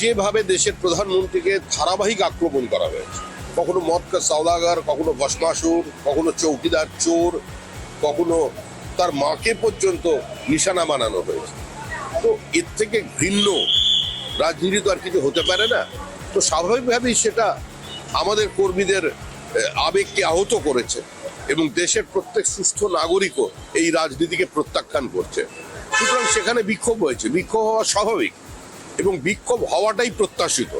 যেভাবে দেশের প্রধানমন্ত্রীকে ধারাবাহিক আক্রমণ করা হয়েছে, কখনো মদকা সওদাগার, কখনো বসমাসুর কখনো চৌকিদার চোর, কখনো তার মাকে পর্যন্ত নিশানা বানানো হয়েছে। তো এর থেকে ঘৃণ্য রাজনীতি তো আর কিছু হতে পারে না। তো স্বাভাবিকভাবেই সেটা আমাদের কর্মীদের আবেগকে আহত করেছে এবং দেশের প্রত্যেক সুস্থ নাগরিকও এই রাজনীতিকে প্রত্যাখ্যান করছে। সুতরাং সেখানে বিক্ষোভ হয়েছে। বিক্ষোভ হওয়া স্বাভাবিক। এবং বিক্ষোভ হওয়াটাই প্রত্যাশিত।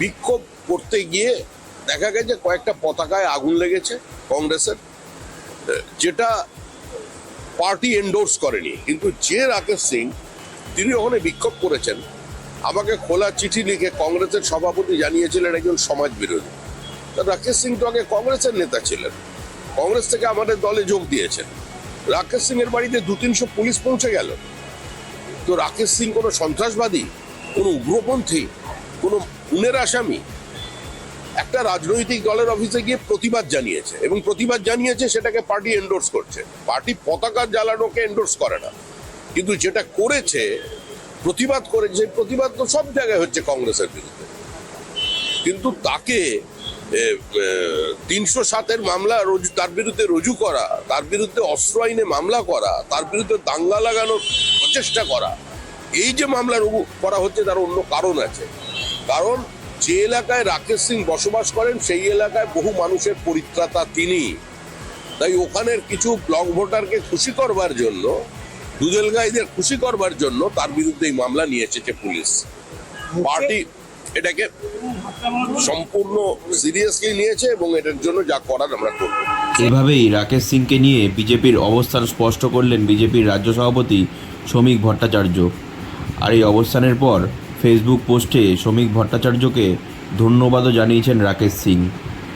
বিক্ষোভ করতে গিয়ে দেখা গেছে কয়েকটা পতাকায় আগুন লেগেছে কংগ্রেসের, যেটা পার্টি এন্ডোর্স করেনি। কিন্তু যে রাকেশ সিং, তিনি ওখানে বিক্ষোভ করেছেন। আমাকে খোলা চিঠি লিখে কংগ্রেসের সভাপতি জানিয়েছিলেন একজন সমাজ বিরোধী তা রাকেশ সিং তো আগে কংগ্রেসের নেতা ছিলেন। কংগ্রেস থেকে আমাদের দলে যোগ দিয়েছেন। রাকেশ সিং এর বাড়িতে দু তিনশো পুলিশ পৌঁছে গেল। তো রাকেশ সিং কোনো সন্ত্রাসবাদী? কোনো উগ্রপন্থী, কোনো খুনের আসামি একটা রাজনৈতিক দলের অফিসে গিয়ে প্রতিবাদ জানিয়েছে এবং প্রতিবাদ জানিয়েছে সেটাকে পার্টি এন্ডোর্স করছে। পার্টি পতাকা জ্বালানোকে এন্ডোর্স করে না। কিন্তু যেটা করেছে, প্রতিবাদ করেছে প্রতিবাদ তো সব জায়গায় হচ্ছে কংগ্রেসের বিরুদ্ধে। কিন্তু তাকে তিনশো সাতের মামলা রুজু, তার বিরুদ্ধে রুজু করা, তার বিরুদ্ধে অস্ত্র আইনে মামলা করা, তার বিরুদ্ধে দাঙ্গা লাগানোর প্রচেষ্টা করা এই যে মামলা করা হচ্ছে তার অন্য কারণ আছে। কারণ যে এলাকায় রাকেশ সিং বসবাস করেন, সেই এলাকায় বহু মানুষের পরিত্রাতা তিনি। তাই ওখানের কিছু ব্লক ভোটারকে খুশি করবার জন্য, দুদেলগাইদের খুশি করবার জন্য তার বিরুদ্ধে এই মামলা নিয়ে এসেছে পুলিশ। পার্টি এটাকে সম্পূর্ণ সিরিয়াসলি নিয়েছে এবং এটার জন্য যা করার আমরা করব। এভাবেই রাকেশ সিংকে নিয়ে বিজেপির অবস্থান স্পষ্ট করলেন বিজেপির রাজ্য সভাপতি শ্রমিক ভট্টাচার্য। আর এই অবস্থানের পর ফেসবুক পোস্টে শ্রমিক ভট্টাচার্যকে ধন্যবাদও জানিয়েছেন রাকেশ সিং।